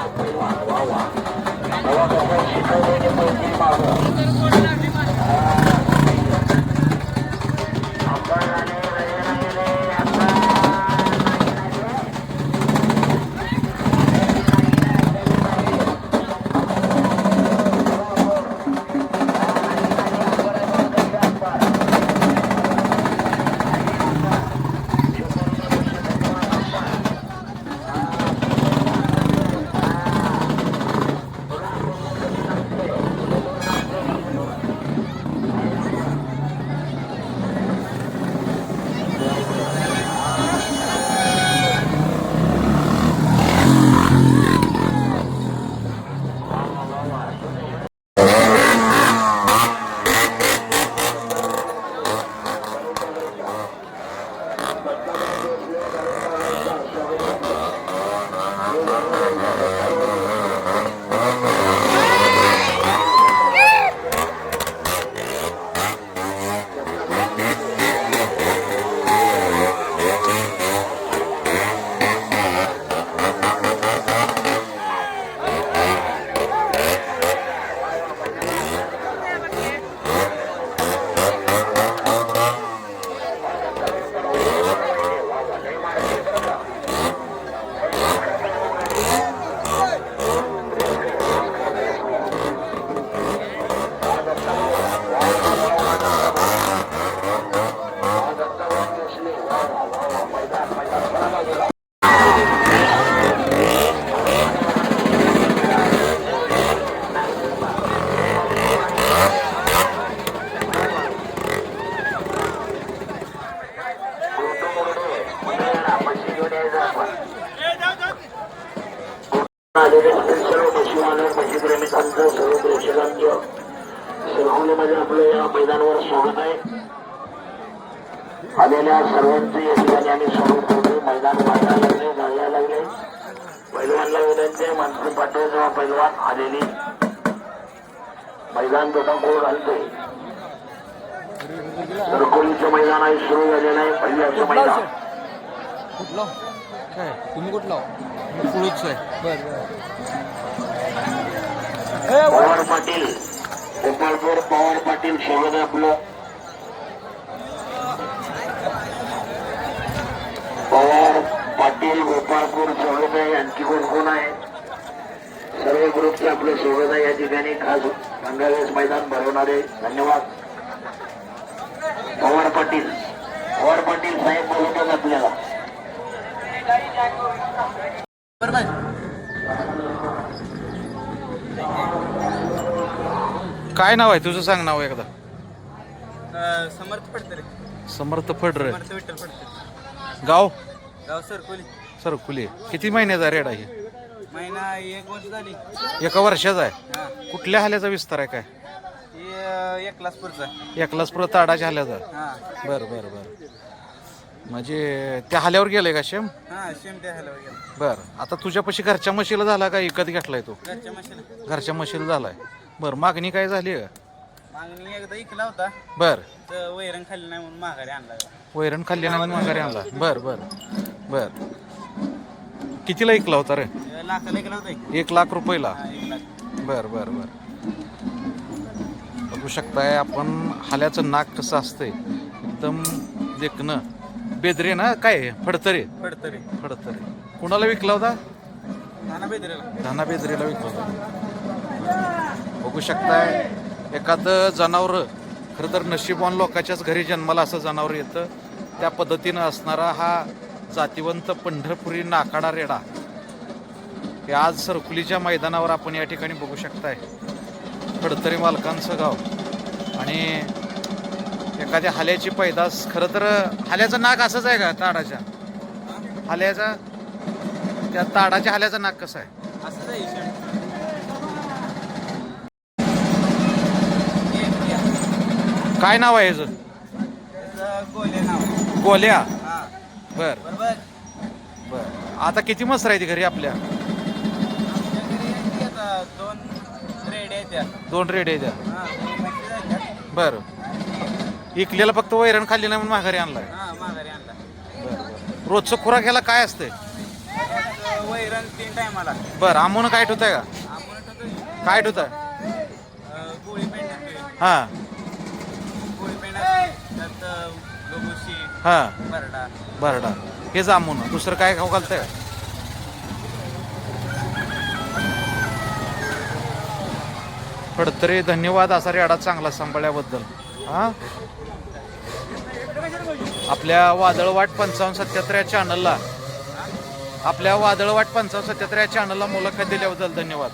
哇哇哇！我我我我我我我我我我我我我我我我我我 आलेल्या सर्वांचं या ठिकाणी आम्ही स्वागत करतो मैदान बांधायला लागले घालायला लागले. पैलवानला विनंती आहे माणसं पाठव जेव्हा पैलवान आलेली. मैदान तोटाकोड घालतोय. सरकोलीचं मैदान आहे सुरू झालेलं आहे पहिल्याचं मैदान. कुठला? काय? तुम्ही कुठला? पुढूच आहे बरं पवार पाटील गोपाळपूर पवार पाटील स्वागत आपलं. पवार पाटील गोपाळपूर आहे आणखी कोण कोण आहे? सर्व ग्रुपचे आपलं स्वागत आहे या ठिकाणी खास मंगळवेस मैदान भरवणारे धन्यवाद. पवार पाटील. पवार पाटील साहेब बोलवतात आपल्याला. काय नाव आहे? तुझं सांग नाव एकदा. समर्थ पडतरे. समर्थ फडर. समर्थ विठ्ठल पडतरे गाव? गाव सरकोली. सरकुली. किती महिन्याचा रेड आहे? महिना एक वर्ष झाली. एका वर्षाचा आहे? कुठल्या हल्याचा विस्तार आहे काय? ही अं, एक क्लास पुढचा एकलाच परत ताडाच्या हल्याचा? हा. बरं बरं बरं. म्हणजे त्या हल्यावर गेलंय का शेम? हा शेम त्या ह्याला गेला. बरं. आता तुझ्यापाशी घरच्या म्हशीला झाला का विकत घेतलाय तो? घरच्या मशीन घरच्या म्हशीला झालाय. बरं मागणी काय झाली का एकदा इकला होता. बरं. तर वैरण खाल्ली नाही म्हणून माघारी आणला वैरण खाल्ली नाही म्हणून माघारी आणला. बरं बरं. बरं. कितीला ऐकला होता रे? लाखाला इकला होता एक. एक लाख रुपयाला. हा एक लाख. बर बर बर. बघू शकताय आपण हाल्याचं नाक कसं असतंय. एकदम देखणं. बेदरे ना? काय? फडतरे. पडतरे फडतरे. कुणाला विकला होता? नाना बेदरेला. धाना बेदरेला विकला होता. बघू शकताय. एखादं जनावर खरं तर नशीबवान लोकांच्याच घरी जन्माला असं जनावर येतं. त्या पद्धतीनं असणारा हा जातिवंत पंढरपुरी नाकाडा रेडा हे आज सरकुलीच्या मैदानावर आपण या ठिकाणी बघू शकताय. खडतरी मालकांचं गाव आणि एखाद्या हाल्याची पैदास खरं तर हाल्याचं नाक असंच आहे का ताडाच्या? हाल्याचा? त्या ताडाच्या हल्याचं नाक कसं आहे? असंच आहे काय नाव आहे गोले नाव गोल्या हा बर. बरोबर बर. आता किती मस्त राहते घरी आपल्या? आमच्या घरी किती आता दोन रेड्या आहेत त्या दोन रेडे हा आहेत त्या. बर. इकलेला फक्त वैरण खाल्ली नाही म्हणून माघारी आणलाय. हा माघारी आणला बर. रोजचं खुराक ह्याला काय असतंय? त्यात वैरण तीन टायमाला बर आमोनं काय ठेवताय का? आपण काय ठेवता गोळी पेंट हां गोळी पेंट असते त्यात लोगोशी हां. बरडा बरडा हे जामून दुसरं काय खाऊ घालतंय? फडतरे धन्यवाद असा रेडा चांगला सांभाळल्याबद्दल. हा? आपल्या वादळवाट पंचावन्न सत्याहत्तर या चॅनलला आपल्या वादळवाट पंचावन्न सत्याहत्तर या चॅनलला मुलाखत दिल्याबद्दल धन्यवाद.